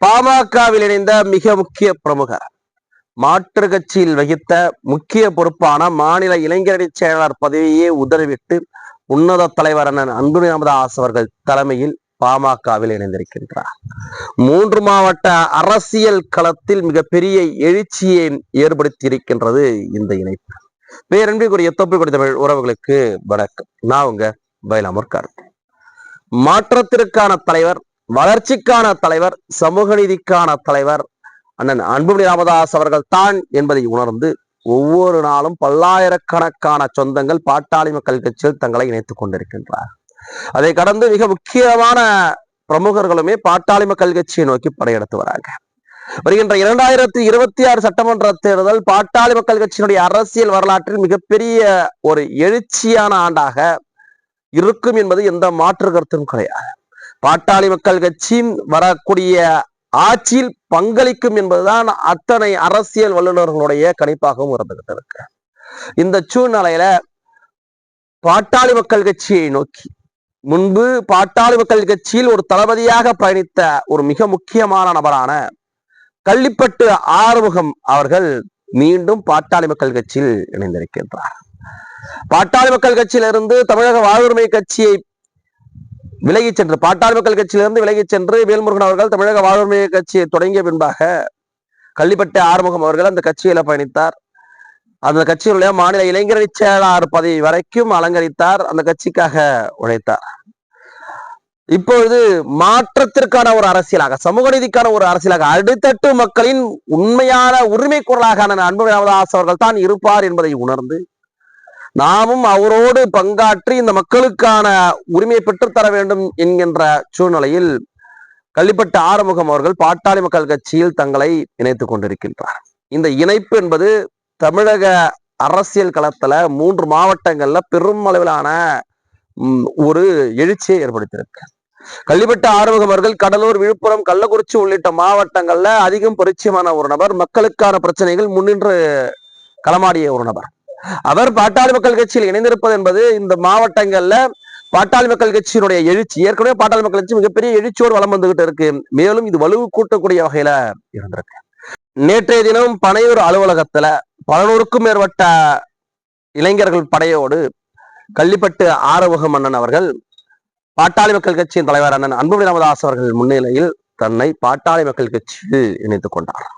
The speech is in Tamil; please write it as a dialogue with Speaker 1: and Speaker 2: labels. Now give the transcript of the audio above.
Speaker 1: பாமகவில் இணைந்த மிக முக்கிய பிரமுகர் மாற்று கட்சியில் வகித்த முக்கிய பொறுப்பான மாநில இளைஞரணி செயலாளர் பதவியே உதறிவிட்டு உன்னத தலைவர் அண்ணன் அன்புமணி ராமதாஸ் அவர்கள் தலைமையில் பாமகவில் இணைந்திருக்கின்றார். மூன்று மாவட்ட அரசியல் களத்தில் மிகப்பெரிய எழுச்சியை ஏற்படுத்தி இருக்கின்றது இந்த இணைப்பு. பேரன்பிற்குரிய தொப்பிக்குடி தமிழ் உறவுகளுக்கு வணக்கம். நான் உங்க பயிலாமூர் கருத்து மாற்றத்திற்கான தலைவர் வளர்ச்சிக்கான தலைவர் சமூக நீதிக்கான தலைவர் அண்ணன் அன்புமணி ராமதாஸ் அவர்கள் தான் என்பதை உணர்ந்து ஒவ்வொரு நாளும் பல்லாயிரக்கணக்கான சொந்தங்கள் பாட்டாளி மக்கள் கட்சியில் தங்களை இணைத்துக் கொண்டிருக்கின்றார் அதை கடந்து மிக முக்கியமான பிரமுகர்களுமே பாட்டாளி மக்கள் கட்சியை நோக்கி படையெடுத்து வராங்க. வருகின்ற இரண்டாயிரத்தி இருபத்தி ஆறு சட்டமன்ற தேர்தல் பாட்டாளி மக்கள் கட்சியினுடைய அரசியல் வரலாற்றில் மிகப்பெரிய ஒரு எழுச்சியான ஆண்டாக இருக்கும் என்பது எந்த மாற்று கருத்தும் கிடையாது. பாட்டாளி மக்கள் கட்சி வரக்கூடிய ஆட்சியில் பங்களிக்கும் என்பதுதான் அத்தனை அரசியல் வல்லுநர்களுடைய கணிப்பாகவும் இருந்துகிட்டு இருக்கு இந்த சூழ்நிலையில பாட்டாளி மக்கள் கட்சியை நோக்கி முன்பு பாட்டாளி மக்கள் கட்சியில் ஒரு தளபதியாக பயணித்த ஒரு மிக முக்கியமான நபரான கள்ளிப்பட்டு ஆறுமுகம் அவர்கள் மீண்டும் பாட்டாளி மக்கள் கட்சியில் இணைந்திருக்கின்றார். பாட்டாளி மக்கள் கட்சியிலிருந்து தமிழக வாழ்வுரிமை கட்சியை விலகிச் சென்று பாட்டாளி மக்கள் கட்சியிலிருந்து விலகிச் சென்று வேல்முருகன் அவர்கள் தமிழக வாழ்வுரிமை கட்சியை தொடங்கிய பின்பாக கள்ளிப்பட்டு ஆறுமுகம் அவர்கள் அந்த கட்சியில பயணித்தார். அந்த கட்சியினுடைய மாநில இளைஞரணி செயலாளர் பதவி வரைக்கும் அலங்கரித்தார் அந்த கட்சிக்காக உழைத்தார். இப்பொழுது மாற்றத்திற்கான ஒரு அரசியலாக சமூக நீதிக்கான ஒரு அரசியலாக அடித்தட்டு மக்களின் உண்மையான உரிமை குரலாக அன்பு ராமதாஸ் அவர்கள் தான் இருப்பார் என்பதை உணர்ந்து நாமும் அவரோடு பங்காற்றி இந்த மக்களுக்கான உரிமையை பெற்றுத்தர வேண்டும் என்கின்ற சூழ்நிலையில் கள்ளிப்பட்ட ஆறுமுகம் அவர்கள் பாட்டாளி மக்கள் கட்சியில் தங்களை இணைத்துக் கொண்டிருக்கின்றார். இந்த இணைப்பு என்பது தமிழக அரசியல் களத்துல மூன்று மாவட்டங்கள்ல பெரும் அளவிலான ஒரு எழுச்சியை ஏற்படுத்தியிருக்கு. கள்ளிப்பட்ட ஆறுமுகம் அவர்கள் கடலூர் விழுப்புரம் கள்ளக்குறிச்சி உள்ளிட்ட மாவட்டங்கள்ல அதிகம் பரிச்சயமான ஒரு நபர். மக்களுக்கான பிரச்சனைகள் முன்னின்று களமாடிய ஒரு நபர். அவர் பாட்டாளி மக்கள் கட்சியில் இணைந்திருப்பது என்பது இந்த மாவட்டங்கள்ல பாட்டாளி மக்கள் கட்சியினுடைய எழுச்சி. ஏற்கனவே பாட்டாளி மக்கள் கட்சி மிகப்பெரிய எழுச்சியோடு வளம் வந்துகிட்டு இருக்கு. மேலும் இது வலுவு கூட்டக்கூடிய வகையில இருந்திருக்கு. நேற்றைய தினம் பனையூர் அலுவலகத்துல பலநூறுக்கும் மேற்பட்ட இளைஞர்கள் படையோடு கள்ளிப்பட்டு ஆரவக மன்னன் அவர்கள் பாட்டாளி மக்கள் கட்சியின் தலைவர் அண்ணன் அன்புமணி ராமதாஸ் அவர்கள் முன்னிலையில் தன்னை பாட்டாளி மக்கள் கட்சியில் இணைத்துக் கொண்டார்.